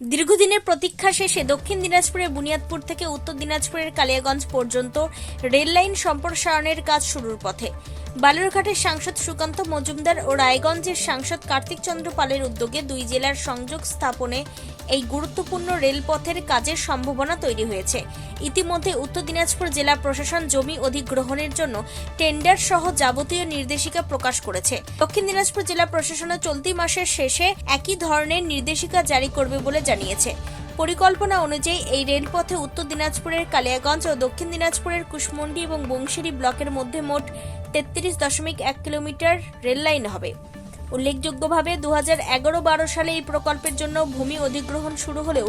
দীর্ঘদিনের প্রতীক্ষা শেষে দক্ষিণ দিনাজপুরের বুনিয়াদপুর থেকে উত্তর দিনাজপুরের কালিয়াগঞ্জ পর্যন্ত রেললাইন সম্প্রসারণের কাজ শুরুর পথে। বালুরঘাটের সাংসদ সুকান্ত মজুমদার ও রায়গঞ্জের সাংসদ কার্তিক চন্দ্র পালের উদ্যোগে দুই জেলার সংযোগ স্থাপনে এই গুরুত্বপূর্ণ রেলপথের কাজের সম্ভাবনা তৈরি হয়েছে। ইতিমধ্যে উত্তর দিনাজপুর জেলা প্রশাসন জমি অধিগ্রহণের জন্য টেন্ডার সহ যাবতীয় নির্দেশিকা প্রকাশ করেছে। দক্ষিণ দিনাজপুর জেলা প্রশাসনও চলতি মাসের শেষে একই ধরনের নির্দেশিকা জারি করবে বলে জানিয়েছে। পরিকল্পনা অনুযায়ী এই রেলপথে উত্তর দিনাজপুরের কালিয়াগঞ্জ ও দক্ষিণ দিনাজপুরের কুশমন্ডি এবং বংশিরি ব্লকের মধ্যে মোট তেত্রিশ দশমিক এক কিলোমিটার রেল লাইন হবে। উল্লেখযোগ্যভাবে দু হাজার এগারো বারো সালে এই প্রকল্পের জন্য ভূমি অধিগ্রহণ শুরু হলেও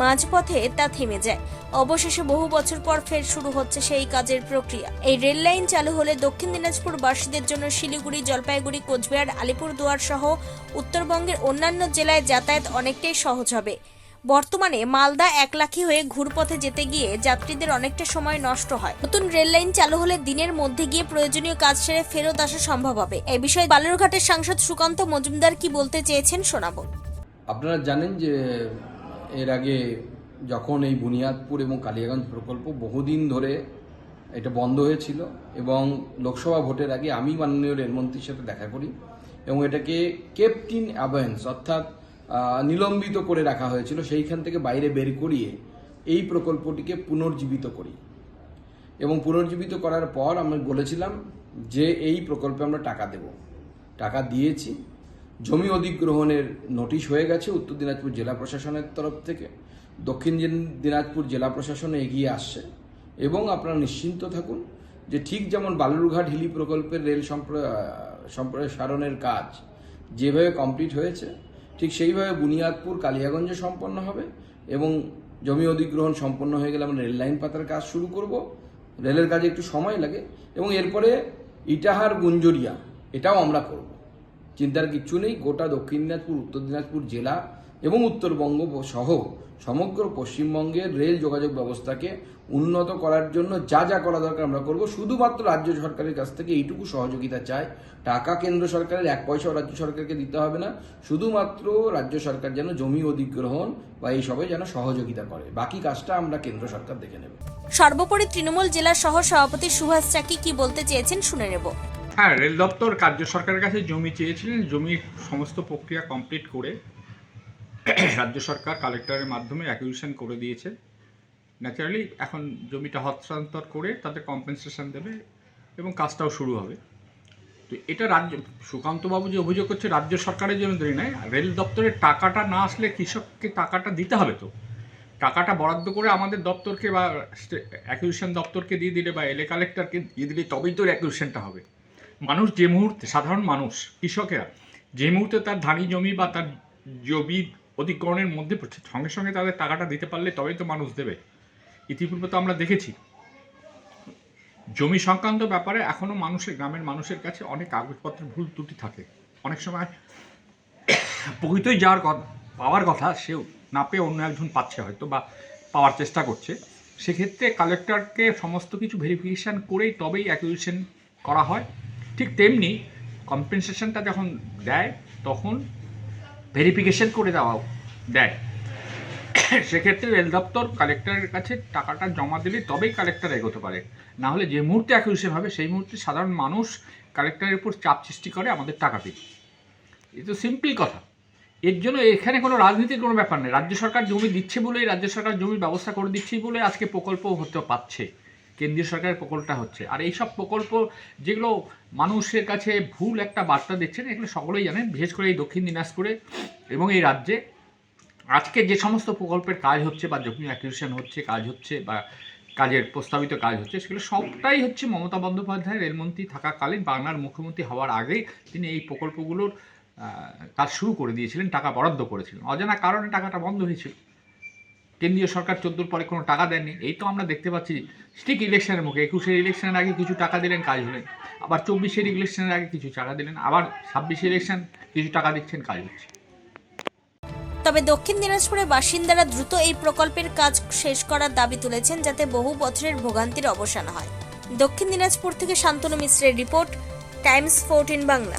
মাঝপথে তা থেমে যায়। অবশেষে বহু বছর পর ফের শুরু হচ্ছে সেই কাজের প্রক্রিয়া। এই রেল লাইন চালু হলে দক্ষিণ দিনাজপুর বাসীদের জন্য শিলিগুড়ি, জলপাইগুড়ি, কোচবিহার, আলিপুরদুয়ার সহ উত্তরবঙ্গের অন্যান্য জেলায় যাতায়াত অনেকটাই সহজ হবে। বর্তমানে মালদা একলাখি হয়ে ঘুরপথে যেতে গিয়ে যাত্রীদের অনেকটা সময় নষ্ট হয়। নতুন রেল লাইন চালু হলে দিনের মধ্যে গিয়ে প্রয়োজনীয় কাজ সেরে ফেরত আসা সম্ভব হবে। এ বিষয়ে বালুরঘাটের সাংসদ সুকান্ত মজুমদার কি বলতে চেয়েছেন শোনাবো। আপনারা জানেন যে এর আগে যখন এই বুনিয়াদপুর এবং কালিয়াগঞ্জ প্রকল্প বহুদিন ধরে এটা বন্ধ হয়েছিল এবং লোকসভা ভোটের আগে আমি মাননীয় রেলমন্ত্রীর সাথে দেখা করি এবং এটাকে কেপ্ট ইন অ্যাবয়েন্স অর্থাৎ নিলম্বিত করে রাখা হয়েছিল, সেইখান থেকে বাইরে বের করিয়ে এই প্রকল্পটিকে পুনর্জীবিত করি। এবং পুনর্জীবিত করার পর আমি বলেছিলাম যে এই প্রকল্পে আমরা টাকা দেব। টাকা দিয়েছি। জমি অধিগ্রহণের নোটিশ হয়ে গেছে উত্তর দিনাজপুর জেলা প্রশাসনের তরফ থেকে। দক্ষিণ দিন- দিনাজপুর জেলা প্রশাসন এগিয়ে আসছে। এবং আপনারা নিশ্চিন্ত থাকুন যে ঠিক যেমন বালুরঘাট হিলি প্রকল্পের রেল সম্প্র- সম্প্রসারণের কাজ যেভাবে কমপ্লিট হয়েছে ঠিক সেইভাবে বুনিয়াদপুর, কালিয়াগঞ্জে সম্পন্ন হবে এবং জমি অধিগ্রহণ সম্পন্ন হয়ে গেলে আমরা রেল লাইন পাতার কাজ শুরু করব। রেলের কাজে একটু সময় লাগে এবং এরপরে ইটাহার, গুঞ্জরিয়া, এটাও আমরা করব। চিন্তার কিচ্ছু নেই, গোটা দক্ষিণ দিনাজপুর, উত্তর দিনাজপুর জেলা এবং উত্তরবঙ্গ সহ সমগ্র পশ্চিমবঙ্গের রেল যোগাযোগ ব্যবস্থাকে উন্নত করার জন্য যা যা করা দরকার আমরা করব। শুধুমাত্র রাজ্য সরকারের কাছ থেকে এইটুকু সহযোগিতা চাই। টাকা কেন্দ্র সরকারের এক পয়সাও রাজ্য সরকারকে দিতে হবে না। শুধুমাত্র রাজ্য সরকার যেন জমি অধিগ্রহণ বা এই সবে যেন সহযোগিতা করে। বাকি কাজটা আমরা কেন্দ্র সরকার দেখে নেবে। সর্বোপরি তৃণমূল জেলা সহ সভাপতি সুভাষ চাকি কি বলতে চেয়েছেন শুনে নেব। হ্যাঁ রেল দপ্তর রাজ্য সরকারের কাছে জমি চেয়েছিলেন। জমির সমস্ত প্রক্রিয়া কমপ্লিট করে রাজ্য সরকার কালেক্টরের মাধ্যমে অ্যাকুইজিশন করে দিয়েছে। ন্যাচারালি এখন জমিটা হস্তান্তর করে তাদের কম্পেনসেশন দেবে এবং কাজটাও শুরু হবে। তো এটা রাজ্য, সুকান্তবাবু যে অভিযোগ করছে, রাজ্য সরকারের জন্য দেরি নয়। রেল দপ্তরের টাকাটা না আসলে কৃষককে টাকাটা দিতে হবে তো? টাকাটা বরাদ্দ করে আমাদের দপ্তরকে বা অ্যাকুইজিশন দপ্তরকে দিয়ে দিলে বা এলে কালেক্টরকে দিয়ে দিলে তবেই তো অ্যাকুইজিশনটা হবে। মানুষ যে মুহূর্তে, সাধারণ মানুষ, কৃষকেরা, যে মুহূর্তে তার ধানি জমি বা তার জমি অধিগ্রহণের মধ্যে পড়ছে, সঙ্গে সঙ্গে তাদের টাকাটা দিতে পারলে তবেই তো মানুষ দেবে। ইতিপূর্বে তো আমরা দেখেছি। জমি সংক্রান্ত ব্যাপারে এখনও মানুষের গ্রামের মানুষের কাছে অনেক কাগজপত্রের ভুল ত্রুটি থাকে। অনেক সময় প্রকৃতই কথা পাওয়ার কথা সেও না পেয়ে অন্য একজন পাচ্ছে হয়তো বা পাওয়ার চেষ্টা করছে। সেক্ষেত্রে কালেক্টরকে সমস্ত কিছু ভেরিফিকেশান করেই তবেই অ্যাকুইজিশন করা হয়। ঠিক তেমনি কম্পেনসেশনটা যখন দেয়, তখন ভেরিফিকেশন করে দেওয়া দেয়। সেক্ষেত্রে রেল দপ্তর কালেক্টরের কাছে টাকাটা জমা দিলে তবেই কালেক্টর এগোতে পারে। না হলে যে মুহূর্তে অ্যাকুইজিশন হবে, সেই মুহূর্তে সাধারণ মানুষ কালেক্টরের উপর চাপ সৃষ্টি করে আমাদের টাকা দিই এই তো সিম্পল কথা। এর জন্য এখানে কোনো রাজনীতির কোনো ব্যাপার নেই। রাজ্য সরকার জমি দিচ্ছে বলেই, রাজ্য সরকার জমির ব্যবস্থা করে দিচ্ছেই বলে আজকে প্রকল্প হতে পাচ্ছে কেন্দ্রীয় সরকারের প্রকল্পটা হচ্ছে। আর এইসব প্রকল্প যেগুলো মানুষের কাছে ভুল একটা বার্তা দিচ্ছেন, এগুলো সকলেই জানেন, বিশেষ করে এই দক্ষিণ দিনাজপুরে এবং এই রাজ্যে। আজকে যে সমস্ত প্রকল্পের কাজ হচ্ছে বা জমি অ্যাকুইজিশন হচ্ছে, কাজ হচ্ছে বা কাজের প্রস্তাবিত কাজ হচ্ছে, সেগুলো সবটাই হচ্ছে মমতা বন্দ্যোপাধ্যায় রেলমন্ত্রী থাকাকালীন বাংলার মুখ্যমন্ত্রী হওয়ার আগেই তিনি এই প্রকল্পগুলোর কাজ শুরু করে দিয়েছিলেন, টাকা বরাদ্দ করেছিলেন। অজানা কারণে টাকাটা বন্ধ হয়েছিল। কেন্দ্রীয় সরকার চোদ্দোর পরে কোনো টাকা দেননি। এই তো আমরা দেখতে পাচ্ছি, ঠিক ইলেকশনের মুখে, একুশের ইলেকশনের আগে কিছু টাকা দিলেন, কাজ হলেন আবার চব্বিশের ইলেকশনের আগে কিছু টাকা দিলেন, আবার ছাব্বিশের ইলেকশন কিছু টাকা দিচ্ছেন, কাজ হচ্ছে। তবে দক্ষিণ দিনাজপুরের বাসিন্দারা দ্রুত এই প্রকল্পের কাজ শেষ করার দাবি তুলেছেন যাতে বহু বছরের ভোগান্তির অবসান হয়। দক্ষিণ দিনাজপুর থেকে শান্তনু মিশ্রের রিপোর্ট, টাইমস ফোরটিন বাংলা।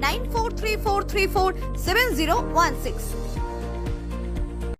9434347016.